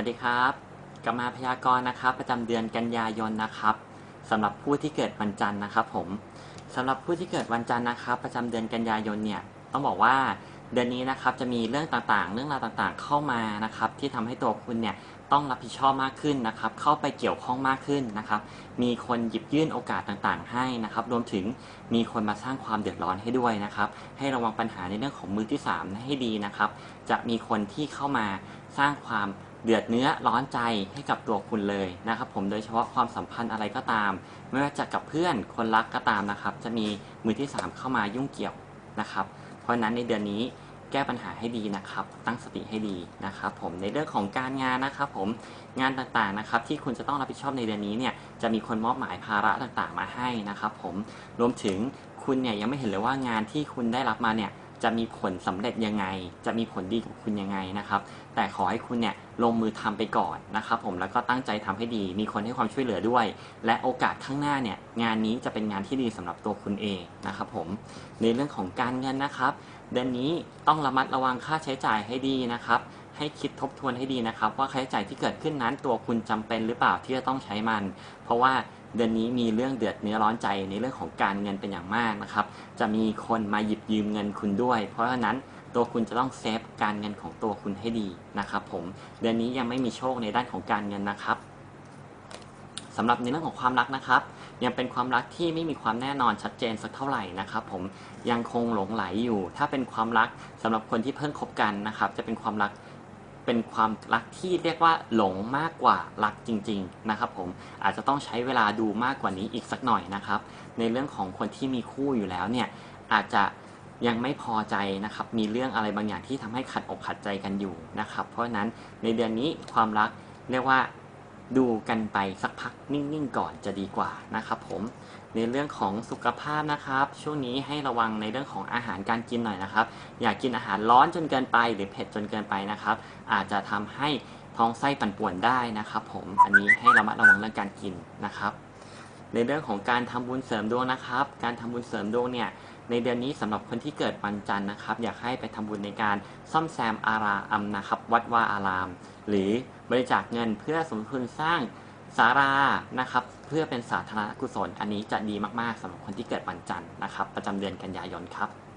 วัสดีครับกลับมาพยากรณ์นะครับ ประจำเดือนกันยายนนะครับสำหรับผู้ที่เกิดวันจันทร์นะครับ ผมสำหรับผู้ที่เกิดวันจันทร์นะครับ ประจำเดือนกันยายนเนี่ยต้องบอกว่าเดือนนี้นะครับจะมีเรื่องต่างๆ เรื่องราวต่างๆ เข้ามานะครับ ที่ทำให้ตัวคุณเนี่ยต้องรับผิดชอบมากขึ้นนะครับ เข้าไปเกี่ยวข้องมากขึ้นนะครับ มีคนหยิบยื่นโอกาสต่างๆ ให้นะครับ รวมถึงมีคนมาสร้างความเดือดร้อนให้ด้วยนะครับ ให้ระวังปัญหาในเรื่องของมือที่ 3 ให้ดีนะครับ จะมีคนที่เข้ามาสร้างความ เดือดเนื้อร้อนใจให้กับตัวคุณเลยนะครับผมโดยเฉพาะความสัมพันธ์อะไรก็ตาม ไม่ว่าจะกับเพื่อนคนรักก็ตามนะครับ จะมีมือที่ 3 เข้ามายุ่งเกี่ยวนะครับ เพราะฉะนั้นในเดือนนี้แก้ปัญหาให้ดีนะครับ ตั้งสติให้ดีนะครับ ผมในเรื่องของการงานนะครับผมงานต่างๆนะครับ ที่คุณจะต้องรับผิดชอบในเดือนนี้เนี่ยจะมีคนมอบหมายภาระต่างๆ มาให้นะครับ ผมรวมถึงคุณเนี่ยยังไม่เห็นเลยว่างานที่คุณได้รับมาเนี่ย จะมีผลสำเร็จยังไง จะมีผลดีกับคุณยังไงนะครับ แต่ขอให้คุณเนี่ยลงมือทำไปก่อนนะครับผมแล้วก็ตั้งใจทำให้ดี มีคนให้ความช่วยเหลือด้วย และโอกาสข้างหน้าเนี่ยงานนี้จะเป็นงานที่ดีสำหรับตัวคุณเองนะครับผมในเรื่องของการเงินนะครับ เดือนนี้ต้องระมัดระวังค่าใช้จ่ายให้ดีนะครับให้คิดทบทวนให้ดีนะครับ ว่าค่าใช้จ่ายที่เกิดขึ้นนั้นตัวคุณจำเป็นหรือเปล่าที่จะต้องใช้มัน เพราะว่า เดือนนี้มีเรื่องเดือดเนื้อร้อนใจในเรื่องของการเงินเป็นอย่างมากนะครับ จะมีคนมาหยิบยืมเงินคุณด้วย เพราะฉะนั้นตัวคุณจะต้องเซฟการเงินของตัวคุณให้ดีนะครับผม เดือนนี้ยังไม่มีโชคในด้านของการเงินนะครับสำหรับในเรื่องของความรักนะครับ ยังเป็นความรักที่ไม่มีความแน่นอนชัดเจนสักเท่าไหร่นะครับ ผมยังคงหลงไหลอยู่ ถ้าเป็นความรักสำหรับคนที่เพิ่งคบกันนะครับ จะเป็นความรัก เป็นความรักที่เรียกว่าหลงมากกว่ารักจริง ๆนะครับ ผมอาจจะต้องใช้เวลาดูมากกว่านี้อีกสักหน่อยนะครับ ในเรื่องของคนที่มีคู่อยู่แล้วเนี่ยอาจจะยังไม่พอใจนะครับ มีเรื่องอะไรบางอย่างที่ทำให้ขัดอกขัดใจกันอยู่นะครับ เพราะฉะนั้นในเดือนนี้ความรักเรียกว่า ดูกันไปสักพักนิ่งๆก่อนจะดีกว่านะครับผมในเรื่องของสุขภาพนะครับ ช่วงนี้ให้ระวังในเรื่องของอาหารการกินหน่อยนะครับ อย่ากกินอาหารร้อนจนเกินไป หรือเผ็ดจนเกินไปนะครับ อาจจะทำให้ท้องไส้ปั่นป่วนได้นะครับ ผมอันนี้ให้ระมัดระวังเรื่องการกินนะครับ ในเรื่องของการทำบุญเสริมดวงนะครับ การทำบุญเสริมดวงเนี่ยในเดือนนี้สำหรับคนที่เกิดวันจันทร์นะครับ อยากให้ไปทำบุญในการซ่อมแซมอารามนะครับวัดวาอาราม หรือบริจาคเงินเพื่อสมทุนสร้างสารานะครับ เพื่อเป็นสาธารณกุศลอันนี้จะดีมากๆสำหรับคนที่เกิดวันจันทร์นะครับ ประจำเดือนกันยายนครับ